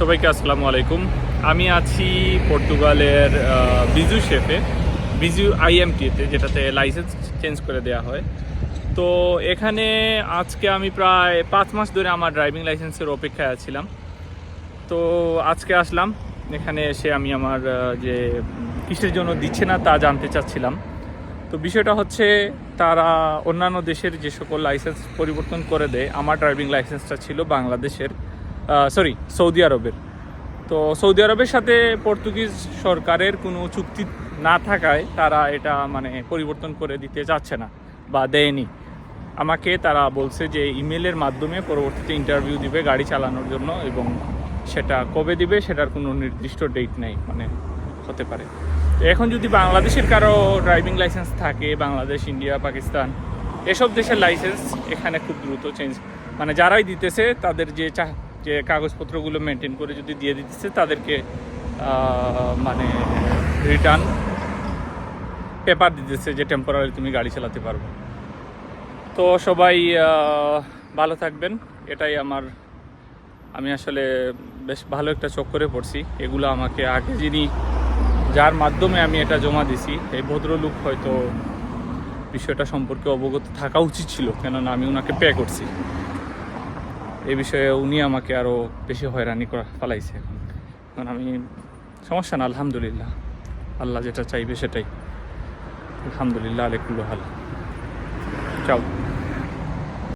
সবাইকে আসসালামু আলাইকুম। আমি আছি পর্তুগালের বিজু শেফে। বিজু আইএমটিতে যেটাতে লাইসেন্স চেঞ্জ করে দেওয়া হয়। তো এখানে আজকে আমি প্রায় পাঁচ মাস ধরে আমার ড্রাইভিং লাইসেন্সের অপেক্ষায় আছিলাম। তো আজকে আসলাম। এখানে এসে আমি আমার যে কিসের জন্য দিচ্ছে না তা জানতে চাচ্ছিলাম। তো বিষয়টা হচ্ছে, তারা অন্যান্য দেশের যে সকল লাইসেন্স পরিবর্তন করে দেয়, আমার ড্রাইভিং লাইসেন্সটা ছিল বাংলাদেশের। সরি সৌদি আরবের। তো সৌদি আরবের সাথে পর্তুগিজ সরকারের কোনো চুক্তি না থাকায় তারা এটা মানে পরিবর্তন করে দিতে চাচ্ছে না বা দেয়নি। আমাকে তারা বলছে যে ইমেলের মাধ্যমে পরবর্তীতে ইন্টারভিউ দিবে গাড়ি চালানোর জন্য এবং সেটা কবে দিবে সেটার কোনো নির্দিষ্ট ডেট নেই মানে হতে পারে। এখন যদি বাংলাদেশের কারও ড্রাইভিং লাইসেন্স থাকে, বাংলাদেশ, ইন্ডিয়া, পাকিস্তান, এসব দেশের লাইসেন্স এখানে খুব দ্রুত চেঞ্জ মানে যারাই দিতেছে তাদের যে চা যে কাগজপত্রগুলো মেনটেন করে যদি দিয়ে দিতেছে, তাদেরকে মানে রিটার্ন পেপার দিতেছে যে টেম্পোরারি তুমি গাড়ি চালাতে পারবে। তো সবাই ভালো থাকবেন। এটাই আমার, আমি আসলে বেশ ভালো একটা চক্করে পড়ছি। এগুলো আমাকে আগে যিনি, যার মাধ্যমে আমি এটা জমা দিছি, এই ভদ্রলোক হয়তো বিষয়টা সম্পর্কে অবগত থাকা উচিত ছিল, কেননা আমি ওনাকে পে করছি। এই বিষয়ে উনি আমাকে আরও বেশি হয়রানি করা ফালাইছে এখন। আমি সমস্যা না, আলহামদুলিল্লাহ। আল্লাহ যেটা চাইবে সেটাই। আলহামদুলিল্লাহ আলেকুল্লাহ হাল। চাও।